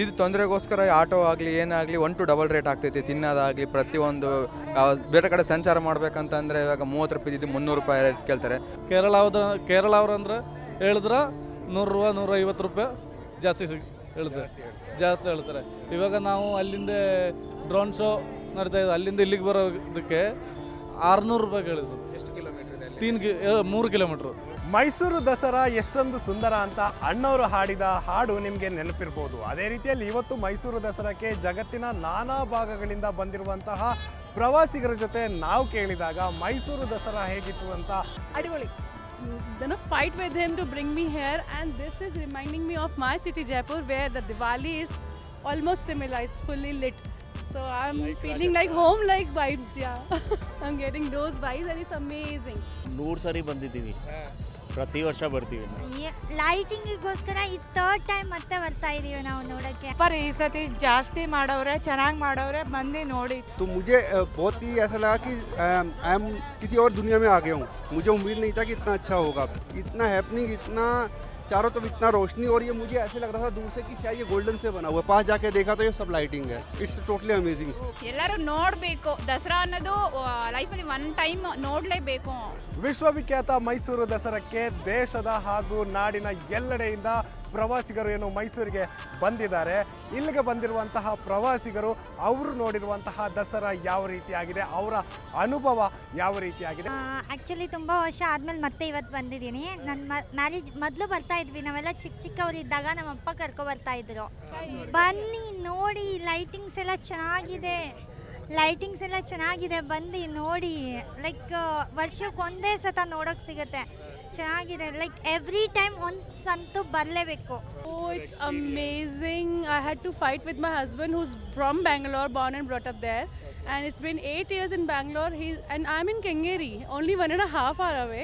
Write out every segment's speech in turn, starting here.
ಇದು ತೊಂದರೆಗೋಸ್ಕರ ಆಟೋ ಆಗಲಿ ಏನಾಗಲಿ ಒನ್ ಟು ಡಬಲ್ ರೇಟ್ ಆಗ್ತೈತಿ. ತಿನ್ನೋದಾಗಲಿ ಪ್ರತಿಯೊಂದು ಬೇರೆ ಕಡೆ ಸಂಚಾರ ಮಾಡ್ಬೇಕಂತಂದರೆ ಇವಾಗ ಮೂವತ್ತು ರೂಪಾಯಿ ಇದ್ದು ಮುನ್ನೂರು ರೂಪಾಯಿ ರೇಟ್ ಕೇಳ್ತಾರೆ. ಕೇರಳ ಅವ್ರ ಕೇರಳ ಅವ್ರಂದ್ರೆ ಹೇಳಿದ್ರೆ ನೂರು ರೂಪಾಯಿ ನೂರೈವತ್ತು ರೂಪಾಯಿ ಜಾಸ್ತಿ ಸಿಗ್ ಹೇಳ್ತಾರೆ. ಜಾಸ್ತಿ ಹೇಳ್ತಾರೆ. ಇವಾಗ ನಾವು ಅಲ್ಲಿಂದ ಡ್ರೋನ್ ಶೋ ನಡೀತಾ ಇದೆ. ಅಲ್ಲಿಂದ ಇಲ್ಲಿಗೆ ಬರೋದಕ್ಕೆ ಆರುನೂರು ರೂಪಾಯಿ ಕೇಳಿದ್ರು. ಎಷ್ಟು ಕಿಲೋಮೀಟರ್ ಇದೆ ತೀನ್ ಕಿ ಮೂರು ಕಿಲೋಮೀಟ್ರು. ಮೈಸೂರು ದಸರಾ ಎಷ್ಟೊಂದು ಸುಂದರ ಅಂತ ಅಣ್ಣವರು ಹಾಡಿದ ಹಾಡು ನಿಮಗೆ ನೆನಪಿರ್ಬೋದು ಅದೇ ರೀತಿಯಲ್ಲಿ ಇವತ್ತು ಮೈಸೂರು ದಸರಾಕ್ಕೆ ಜಗತ್ತಿನ ನಾನಾ ಭಾಗಗಳಿಂದ ಬಂದಿರುವಂತಹ ಪ್ರವಾಸಿಗರ ಜೊತೆ ನಾವು ಕೇಳಿದಾಗ ಮೈಸೂರು ದಸರಾ ಹೇಗಿತ್ತು ಅಂತ Adivoli. Then a fight with him to bring me here, and this is reminding me of my city Jaipur, where the Diwali is almost similar. It's fully lit. So I'm feeling like home like vibes, yeah. I'm getting those vibes and it's amazing. ನೂರು ಸರಿ ಬಂದಿದ್ದೀವಿ ಪ್ರತಿ ವರ್ಷ ಬರ್ತೀವಿ ನಾವು ಲೈಟಿಂಗಿಗೋಸ್ಕರ ಈ third time ಮತ್ತೆ ಬರ್ತಾ ಇದೀವಿ ನಾವು ನೋಡಕ್ಕೆ पर ಈ ಸತಿ ಜಾಸ್ತಿ ಮಾಡವ್ರೆ ಚೆನ್ನಾಗಿ ಮಾಡವ್ರೆ ಬಂದು ನೋಡಿ तो मुझे अ, बहुत ही ऐसा लगा कि आई एम किसी और दुनिया में आ गया हूँ मुझे उम्मीद नहीं था कि इतना अच्छा होगा इतना हैपनिंग इतना चारों तरफ इतना रोशनी और ये मुझे ऐसे लग रहा था दूर से कि शायद ये गोल्डन से बना हुआ है पास जाके देखा तो ये सब लाइटिंग है इट्स टोटली अमेजिंग ಎಲ್ಲರೂ ನೋಡಬೇಕು ದಸರಾ ಅನ್ನೋದು ಲೈಫಲ್ಲಿ ಒನ್ ಟೈಮ್ ನೋಡಲೇಬೇಕು ವಿಶ್ವವಿಖ್ಯಾತ ಮೈಸೂರು ದಸರಾಕ್ಕೆ ದೇಶದ ಹಾಗೂ ನಾಡಿನ ಎಲ್ಲೆಡೆಯಿಂದ ಪ್ರವಾಸಿಗರು ಏನು ಮೈಸೂರಿಗೆ ಬಂದಿದ್ದಾರೆ. ಇಲ್ಲಿಗೆ ಬಂದಿರುವಂತಹ ಪ್ರವಾಸಿಗರು ಅವರು ನೋಡಿರುವಂತಹ ದಸರಾ ಯಾವ ರೀತಿಯಾಗಿದೆ, ಅವರ ಅನುಭವ ಯಾವ ರೀತಿಯಾಗಿದೆ? ಆ್ಯಕ್ಚುಲಿ ತುಂಬ ವರ್ಷ ಆದಮೇಲೆ ಮತ್ತೆ ಇವತ್ತು ಬಂದಿದ್ದೀನಿ. ನನ್ನ ಮ್ಯಾರೇಜ್ ಮೊದಲು ಬರ್ತಾ ಇದ್ವಿ. ನಾವೆಲ್ಲ ಚಿಕ್ಕ ಚಿಕ್ಕವರಿದ್ದಾಗ ನಮ್ಮ ಅಪ್ಪ ಕರ್ಕೊ ಬರ್ತಾ ಇದ್ರು. ಬನ್ನಿ ನೋಡಿ ಲೈಟಿಂಗ್ಸ್ ಎಲ್ಲ ಚೆನ್ನಾಗಿದೆ. ಲೈಟಿಂಗ್ಸ್ ಎಲ್ಲ ಚೆನ್ನಾಗಿದೆ. ಬಂದು ನೋಡಿ. ಲೈಕ್ ವರ್ಷಕ್ಕೆ ಒಂದೇ ಸತ ನೋಡೋಕೆ ಸಿಗುತ್ತೆ. ಚೆನ್ನಾಗಿದೆ ಲೈಕ್ ಎವ್ರಿ ಟೈಮ್ ಒಂದ್ಸಂತೂ ಬರಲೇಬೇಕು Oh, it's amazing. I had to fight with my husband who's from Bangalore, born and brought up there. And it's been eight years in Bangalore. He's, and I'm in Kengeri, only one and a half hour away.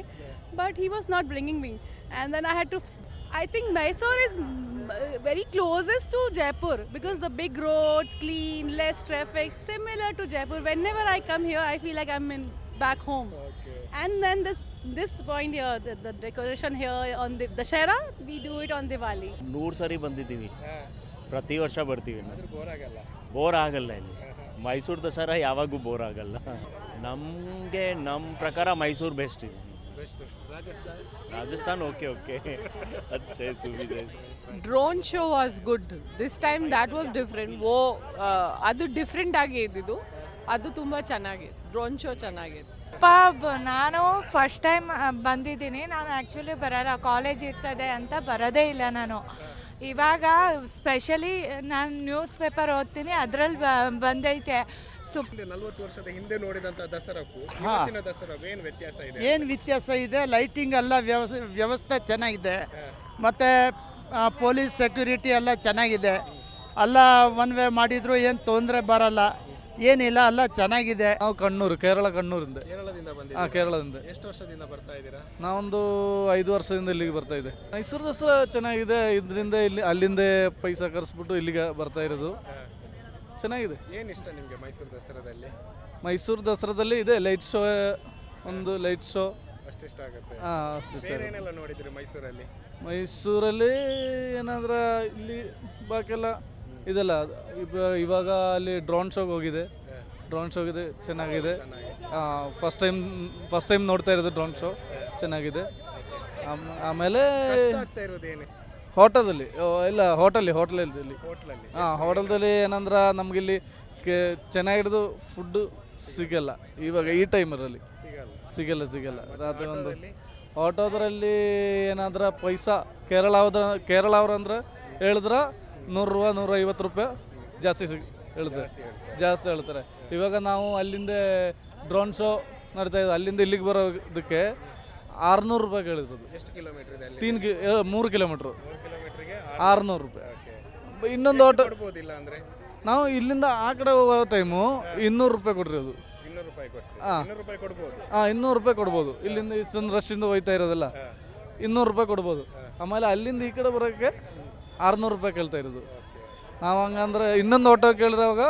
But he was not bringing me. And then I had to. f- I think Mysore is mm, very closest to Jaipur because the big roads, clean, less traffic, similar to Jaipur. Whenever I come here, I feel like I'm in back home. And then this this point here, the, the decoration here on the on we do it on Diwali. ನೂರು ಸರಿ ಬಂದಿದ್ದೀವಿ. ಪ್ರತಿ ವರ್ಷ ಬರ್ತೀವಿ bore ಆಗಲ್ಲ. ಇಲ್ಲಿ. ಮೈಸೂರು ದಸರಾ ಯಾವಾಗೂ bore ಆಗಲ್ಲ. ನಮಗೆ ನಮ್ಮ ಪ್ರಕಾರ ಮೈಸೂರು ಬೆಸ್ಟ್ ಇದೆ. Best Rajasthan? Okay okay drone show was good this time that was different ಓ ಅದು ಡಿಫ್ರೆಂಟ್ ಆಗಿ ಇದ್ದಿದ್ದು. ಅದು ತುಂಬ ಚೆನ್ನಾಗಿದೆ ಡ್ರೋನ್ ಶೋ ಚೆನ್ನಾಗಿದೆ ಪಾಬ್ ನಾನು ಫಸ್ಟ್ ಟೈಮ್ ಬಂದಿದ್ದೀನಿ. ನಾನು ಆ್ಯಕ್ಚುಲಿ ಬರಲ್ಲ. ಕಾಲೇಜ್ ಇರ್ತದೆ ಅಂತ ಬರೋದೇ ಇಲ್ಲ ನಾನು. ಇವಾಗ ಸ್ಪೆಷಲಿ ನಾನು ನ್ಯೂಸ್ ಪೇಪರ್ ಓದ್ತೀನಿ ಅದರಲ್ಲಿ ಬಂದೈತೆ. ನಲ್ವತ್ತು ವರ್ಷದ ಹಿಂದೆ ನೋಡಿದಂತ ದಸರಾಕ್ಕೂ ಇವತ್ತಿನ ಏನು ವ್ಯತ್ಯಾಸ ಇದೆ ಏನು ವ್ಯತ್ಯಾಸ ಇದೆ? ಲೈಟಿಂಗ್ ಎಲ್ಲ ವ್ಯವಸ್ಥೆ ವ್ಯವಸ್ಥೆ ಚೆನ್ನಾಗಿದೆ. ಮತ್ತು ಪೊಲೀಸ್ ಸೆಕ್ಯೂರಿಟಿ ಎಲ್ಲ ಚೆನ್ನಾಗಿದೆ. ಅಲ್ಲ ಒನ್ ವೇ ಮಾಡಿದ್ರು ಏನು ತೊಂದರೆ ಬರಲ್ಲ. ಏನಿಲ್ಲ ಅಲ್ಲ ಚೆನ್ನಾಗಿದೆ. ನಾವು ಕಣ್ಣೂರು ಕೇರಳ ಕಣ್ಣೂರಿಂದ. ಕೇರಳದಿಂದ ಹಾಂ ಕೇರಳದಿಂದ. ಎಷ್ಟು ವರ್ಷದಿಂದ ಬರ್ತಾ ಇದ್ದೀರಾ? ನಾವೊಂದು ಐದು ವರ್ಷದಿಂದ ಇಲ್ಲಿಗೆ ಬರ್ತಾ ಇದೆ ಮೈಸೂರು ದಸರಾ ಚೆನ್ನಾಗಿದೆ. ಇದರಿಂದ ಇಲ್ಲಿ ಅಲ್ಲಿಂದ ಪೈಸಾ ಕರೆಸ್ಬಿಟ್ಟು ಇಲ್ಲಿಗೆ ಬರ್ತಾ ಇರೋದು. ಚೆನ್ನಾಗಿದೆ. ಏನು ಇಷ್ಟ ನಿಮಗೆ ಮೈಸೂರು ದಸರಾದಲ್ಲಿ? ಮೈಸೂರು ದಸರಾದಲ್ಲಿ ಇದೆ ಲೈಟ್ ಶೋ ಒಂದು ಲೈಟ್ ಶೋ. ಅಷ್ಟಿಷ್ಟ ಇಷ್ಟ ಆಗುತ್ತೆ. ಹಾಂ ಅಷ್ಟು ಇಷ್ಟ ಬೇರೆ ಏನೆಲ್ಲ ನೋಡಿದ್ರಿ ಮೈಸೂರಲ್ಲಿ? ಮೈಸೂರಲ್ಲಿ ಏನಾದ್ರ ಇಲ್ಲಿ ಬಾಕೆಲ್ಲ ಇದೆಲ್ಲ ಇವ- ಇವಾಗ ಅಲ್ಲಿ ಡ್ರೋನ್ ಶೋಗೆ ಹೋಗಿದೆ. ಡ್ರೋನ್ ಶೋಗಿದೆ ಚೆನ್ನಾಗಿದೆ. ಫಸ್ಟ್ ಟೈಮ್ ಫಸ್ಟ್ ಟೈಮ್ ನೋಡ್ತಾ ಇರೋದು ಡ್ರೋನ್ ಶೋ ಚೆನ್ನಾಗಿದೆ. ಆಮ್- ಆಮೇಲೆ ಹೋಟೆಲಲ್ಲಿ ಇಲ್ಲ ಹೋಟೆಲ್ಲಿ ಹೋಟೆಲಲ್ಲಿ. ಇಲ್ಲಿ ಹಾಂ ಹೋಟೆಲ್ದಲ್ಲಿ ಏನಂದ್ರೆ ನಮಗಿಲ್ಲಿ ಕೆ ಚೆನ್ನಾಗಿರೋದು ಫುಡ್ಡು ಸಿಗಲ್ಲ. ಇವಾಗ ಈ ಟೈಮರಲ್ಲಿ ಸಿಗಲ್ಲ. ಸಿಗಲ್ಲ ಸಿಗಲ್ಲ. ರಾತ್ರಿ ಒಂದು ಆಟೋದ್ರಲ್ಲಿ ಏನಾದ್ರೆ ಪೈಸಾ ಕೇರಳ ಅವ್ರ ಕೇರಳ ಅವ್ರಂದ್ರೆ ಹೇಳಿದ್ರ ನೂರು ರೂಪಾಯಿ ನೂರ ಐವತ್ತು ರೂಪಾಯಿ ಜಾಸ್ತಿ ಸಿಗ್ ಹೇಳ್ತಾರೆ. ಜಾಸ್ತಿ ಹೇಳ್ತಾರೆ. ಇವಾಗ ನಾವು ಅಲ್ಲಿಂದ ಡ್ರೋನ್ ಶೋ ನಡೀತಾ ಇದೆ. ಅಲ್ಲಿಂದ ಇಲ್ಲಿಗೆ ಬರೋದಕ್ಕೆ ಆರುನೂರು ರೂಪಾಯಿ ಕೇಳಿರೋದು. ಎಷ್ಟು ಕಿಲೋಮೀಟರ್ ಇದೆ ಅಲ್ಲಿ ತೀನ್ ಕಿ ಮೂರು ಕಿಲೋಮೀಟ್ರು ಕಿಲೋಮೀಟರ್ಗೆ ಆರುನೂರು. ರೂಪಾಯಿ. ಇನ್ನೊಂದು ಆಟೋ ಕೊಡ್ಬೋದಿಲ್ಲ ಅಂದ್ರೆ? ನಾವು ಇಲ್ಲಿಂದ ಆ ಕಡೆ ಹೋಗೋ ಟೈಮು ಇನ್ನೂರು ರೂಪಾಯಿ ಕೊಡ್ರಿ ಅದು ರೂಪಾಯಿ ಕೊಡ್ತೀವಿ ಹಾ. ಇನ್ನೂರು ರೂಪಾಯಿ ಕೊಡ್ಬೋದು. ಹಾಂ ಇನ್ನೂರು ರೂಪಾಯಿ ಕೊಡ್ಬೋದು. ಇಲ್ಲಿಂದ ಇಷ್ಟೊಂದು ರಶ್ಶಿಂದ ಹೋಯ್ತಾ ಇರೋದಲ್ಲ. ಇನ್ನೂರು ರೂಪಾಯಿ ಕೊಡ್ಬೋದು. ಆಮೇಲೆ ಅಲ್ಲಿಂದ ಈ ಕಡೆ ಬರೋಕ್ಕೆ ಆರುನೂರು ರೂಪಾಯಿ ಕೇಳ್ತಾ ಇರೋದು. ನಾವು ಹಂಗಂದ್ರೆ ಇನ್ನೊಂದು ಆಟೋ ಕೇಳಿರೋವಾಗ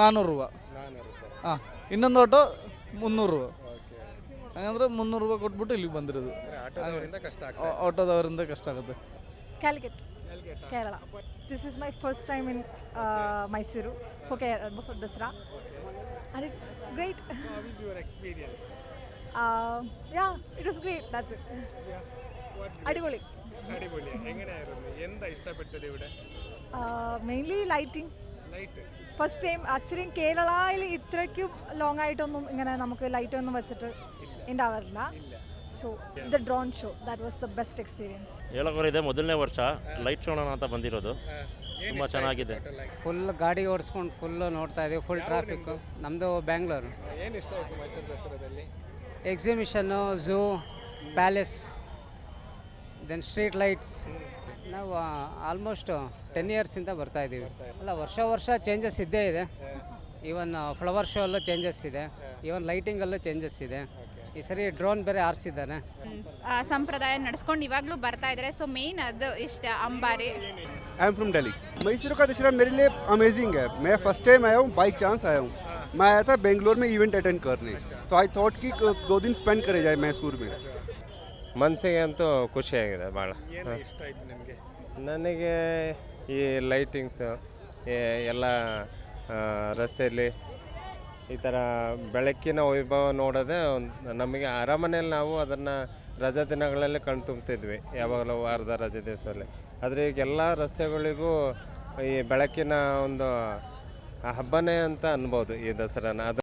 ನಾನ್ನೂರು ರೂಪಾ ನಾನ್ನೂರು ರೂಪಾಯಿ. ಹಾಂ ಇನ್ನೊಂದು ಆಟೋ ಮುನ್ನೂರು ರೂಪಾಯಿ. ಹಂಗಂದ್ರೆ ಮುನ್ನೂರು ರೂಪಾಯಿ ಕೊಟ್ಬಿಟ್ಟು ಇಲ್ಲಿಗೆ ಬಂದಿರೋದು. ಆಟೋದವರಿಂದ ಕಷ್ಟ ಆಗುತ್ತೆ ಆಟೋದವರಿಂದ ಕಷ್ಟ ಆಗುತ್ತೆ. Calicut Kerala This is my first time in uh, Mysuru for Kerala for Dasra, and it's great. How is your experience? Uh, yeah, it was great. That's it. Yeah. What അടിപൊളി അടിപൊളി എങ്ങനെയായിരുന്നു എന്താ ഇഷ്ടപ്പെട്ടത് ഇവിടെ mainly lighting light first time actually കേരളയിൽ ഇത്രയ്ക്കും long ആയിട്ടൊന്നും ഇങ്ങനെ നമുക്ക് ലൈറ്റ് ഒന്നും വെച്ചിട്ട് ഉണ്ടാവാറില്ല so the drone show that was the best experience ಹೇಳೋರಿದೆ ಮೊದಲನೇ ವರ್ಷ ಲೈಟ್ ಶೋಣ ಅಂತ ಬಂದಿರೋದು ತುಂಬ ಚೆನ್ನಾಗಿದೆ ಫುಲ್ ಗಾಡಿ ಓಡಿಸ್ಕೊಂಡು ಫುಲ್ಲು ನೋಡ್ತಾ ಇದ್ದೀವಿ ಫುಲ್ ಟ್ರಾಫಿಕ್ಕು ನಮ್ಮದು ಬ್ಯಾಂಗ್ಳೂರು ಏನು ಇಷ್ಟ ಆಯ್ತು ಮೈಸೂರು ದಸರಾದಲ್ಲಿ ಎಕ್ಸಿಬಿಷನ್ನು zoo palace then street lights ನಾವು ಆಲ್ಮೋಸ್ಟ್ ಟೆನ್ ಇಯರ್ಸಿಂದ ಬರ್ತಾ ಇದ್ದೀವಿ ಅಲ್ಲ ವರ್ಷ ವರ್ಷ ಚೇಂಜಸ್ ಇದ್ದೇ ಇದೆ ಈವನ್ ಫ್ಲವರ್ ಶೋ ಅಲ್ಲೂ ಚೇಂಜಸ್ ಇದೆ ಈವನ್ ಲೈಟಿಂಗಲ್ಲೂ ಚೇಂಜಸ್ ಇದೆ ಈ ಸರಿ ಡ್ರೋನ್ ಬೇರೆ ಆರಿಸಿದ್ದಾನೆ ಆ, ಸಂಪ್ರದಾಯ ನಡ್ಸ್ಕೊಂಡು ಇವಾಗಲೂ ಬರ್ತಾ ಇದ್ದಾರೆ ಸೊ ಮೇನ್ ಅದು ಇಷ್ಟ ಅಂಬಾರಿ I am from Delhi Mysore का दशहरा मेरे लिए अमेजिंग है मैं फर्स्ट टाइम आया हूँ बाई चांस आया हूँ मैं आया था बेंगलोर में इवेंट अटेंड करने तो आई थॉट कि दो दिन स्पेंड करे जाए मैसूर में ಮನಸ್ಸಿಗೆ ಅಂತೂ ಖುಷಿಯಾಗಿದೆ ಭಾಳ. ಏನು ಇಷ್ಟ ಆಯ್ತು ನಿಮಗೆ? ನನಗೆ ಈ ಲೈಟಿಂಗ್ಸು ಎಲ್ಲ ರಸ್ತೆಯಲ್ಲಿ ಈ ಥರ ಬೆಳಕಿನ ವೈಭವ ನೋಡೋದೇ ಒಂದು ನಮಗೆ ಅರಮನೆಯಲ್ಲಿ ನಾವು ಅದನ್ನು ರಜಾ ದಿನಗಳಲ್ಲಿ ಕಣ್ತುಂಬ್ತಿದ್ವಿ ಯಾವಾಗಲೂ ವಾರದ ರಜೆ ದಿವಸದಲ್ಲಿ. ಆದರೆ ಈಗ ಎಲ್ಲ ರಸ್ತೆಗಳಿಗೂ ಈ ಬೆಳಕಿನ ಒಂದು ಹಬ್ಬನೇ ಅಂತ ಅನ್ಬೋದು ಈ ದಸರಾನ. ಅದು